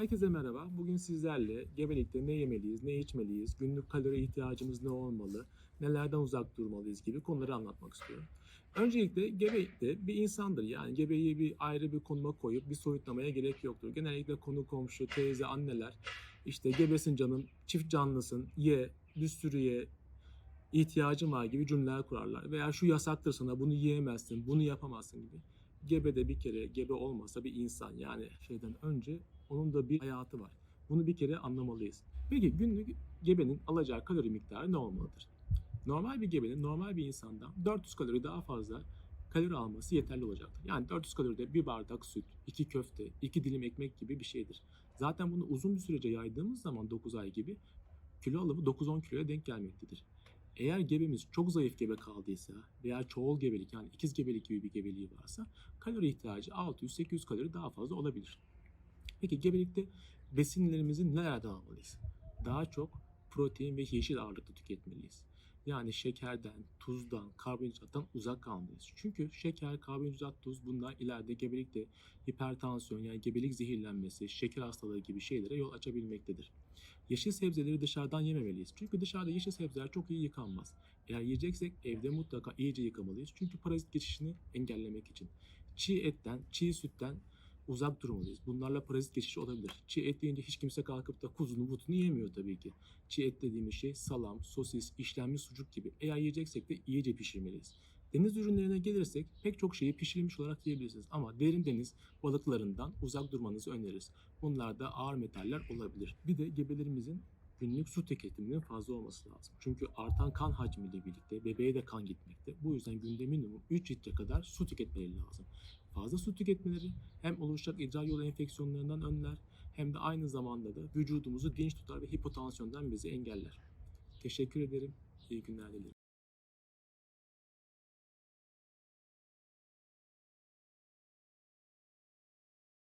Herkese merhaba. Bugün sizlerle gebelikte ne yemeliyiz, ne içmeliyiz, günlük kalori ihtiyacımız ne olmalı, nelerden uzak durmalıyız gibi konuları anlatmak istiyorum. Öncelikle gebelikte bir insandır. Yani gebeyi bir ayrı bir konuma koyup bir soyutlamaya gerek yoktur. Genellikle konu komşu, teyze, anneler işte gebesin canım, çift canlısın, ye, bir sürü ye, ihtiyacın var gibi cümleler kurarlar. Veya şu yasaktır sana, bunu yiyemezsin, bunu yapamazsın gibi. Gebe de bir kere gebe olmasa bir insan yani şeyden önce onun da bir hayatı var. Bunu bir kere anlamalıyız. Peki günlük gebenin alacağı kalori miktarı ne olmalıdır? Normal bir gebenin normal bir insandan 400 kalori daha fazla kalori alması yeterli olacaktır. Yani 400 kaloride bir bardak süt, iki köfte, iki dilim ekmek gibi bir şeydir. Zaten bunu uzun bir sürece yaydığımız zaman 9 ay gibi kilo alımı 9-10 kiloya denk gelmektedir. Eğer gebemiz çok zayıf gebe kaldıysa veya çoğul gebelik yani ikiz gebelik gibi bir gebeliği varsa kalori ihtiyacı 600-800 kalori daha fazla olabilir. Peki gebelikte besinlerimizi nelerden almalıyız? Daha çok protein ve yeşil ağırlıklı tüketmeliyiz. Yani şekerden, tuzdan, karbonhidrattan uzak kalmalıyız. Çünkü şeker, karbonhidrat, tuz bunlar ileride gebelikte hipertansiyon yani gebelik zehirlenmesi, şeker hastalığı gibi şeylere yol açabilmektedir. Yeşil sebzeleri dışarıdan yememeliyiz. Çünkü dışarıda yeşil sebzeler çok iyi yıkanmaz. Eğer yiyeceksek evde mutlaka iyice yıkamalıyız. Çünkü parazit geçişini engellemek için. Çiğ etten, çiğ sütten uzak durmalıyız. Bunlarla parazit geçişi olabilir. Çiğ et deyince hiç kimse kalkıp da kuzunu butunu yemiyor tabii ki. Çiğ et dediğimiz şey salam, sosis, işlenmiş sucuk gibi. Eğer yiyeceksek de iyice pişirmeliyiz. Deniz ürünlerine gelirsek pek çok şeyi pişirilmiş olarak yiyebilirsiniz ama derin deniz balıklarından uzak durmanızı öneririz. Bunlarda ağır metaller olabilir. Bir de gebelerimizin günlük su tüketiminin fazla olması lazım. Çünkü artan kan hacmiyle birlikte bebeğe de kan gitmekte. Bu yüzden günde minimum 3 litre kadar su tüketmeleri lazım. Fazla su tüketmeleri hem oluşacak idrar yolu enfeksiyonlarından önler hem de aynı zamanda da vücudumuzu dinç tutar ve hipotansiyondan bizi engeller. Teşekkür ederim. İyi günler dilerim.